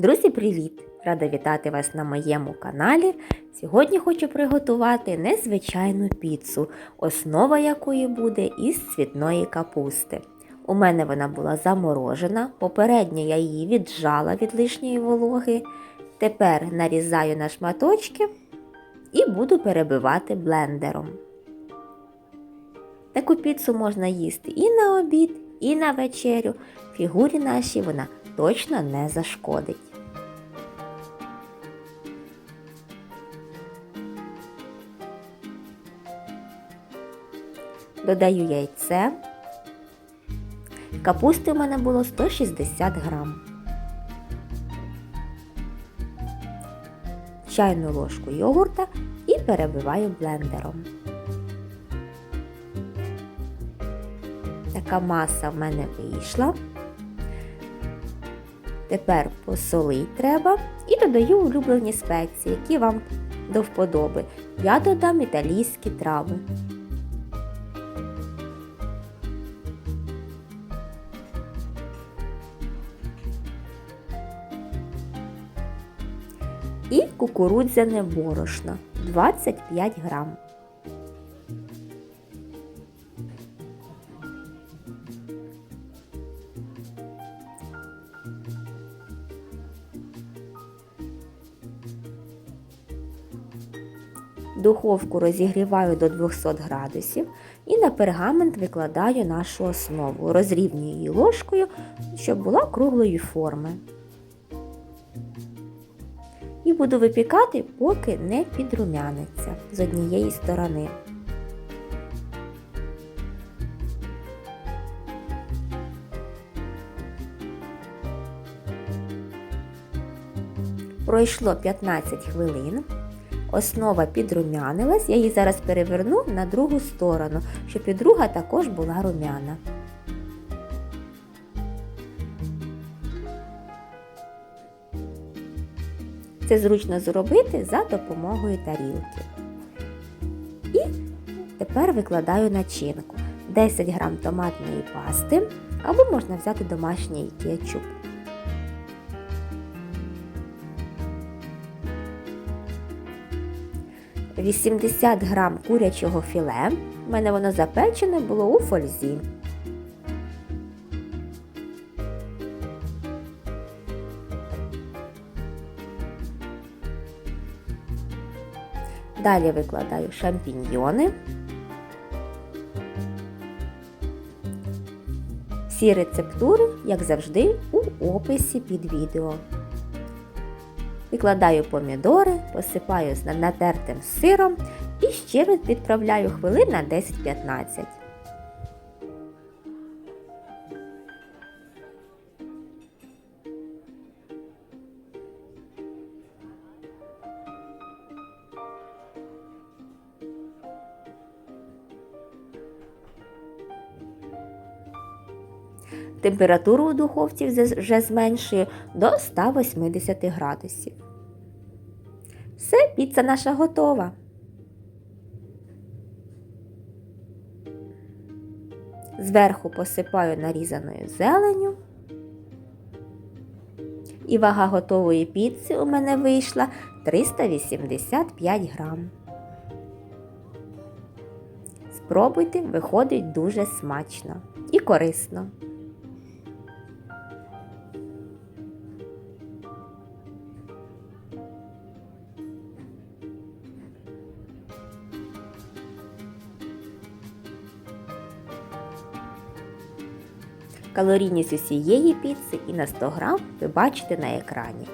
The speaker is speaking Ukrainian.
Друзі, привіт! Рада вітати вас на моєму каналі. Сьогодні хочу приготувати незвичайну піцу, основа якої буде із цвітної капусти. У мене вона була заморожена, попередньо я її віджала від лишньої вологи. Тепер нарізаю на шматочки і буду перебивати блендером. Таку піцу можна їсти і на обід, і на вечерю. Фігурі нашій вона точно не зашкодить. Додаю яйце. Капусти у мене було 160 грам. Чайну ложку йогурта і перебиваю блендером. Така маса в мене вийшла. Тепер посолить треба і додаю улюблені спеції, які вам до вподоби. Я додам італійські трави. І кукурудзяне борошно 25 грам. Духовку розігріваю до 200 градусів і на пергамент викладаю нашу основу. Розрівнюю її ложкою, щоб була круглої форми. І буду випікати, поки не підрумяниться з однієї сторони. Пройшло 15 хвилин. Основа підрумянилась, я її зараз переверну на другу сторону, щоб і друга також була румяна. Це зручно зробити за допомогою тарілки. І тепер викладаю начинку 10 грам томатної пасти або можна взяти домашній кетчуп. «80 грам курячого філе. У мене воно запечене було у фользі. Далі викладаю шампіньйони. Всі рецептури, як завжди, у описі під відео. Викладаю помідори, посипаю натертим сиром і ще відправляю хвилин на 10-15. Температуру у духовці вже зменшую до 180 градусів. Все, піца наша готова. Зверху посипаю нарізаною зеленю. І вага готової піци у мене вийшла 385 грам. Спробуйте, виходить дуже смачно і корисно. Калорійність усієї піци і на 100 грам ви бачите на екрані.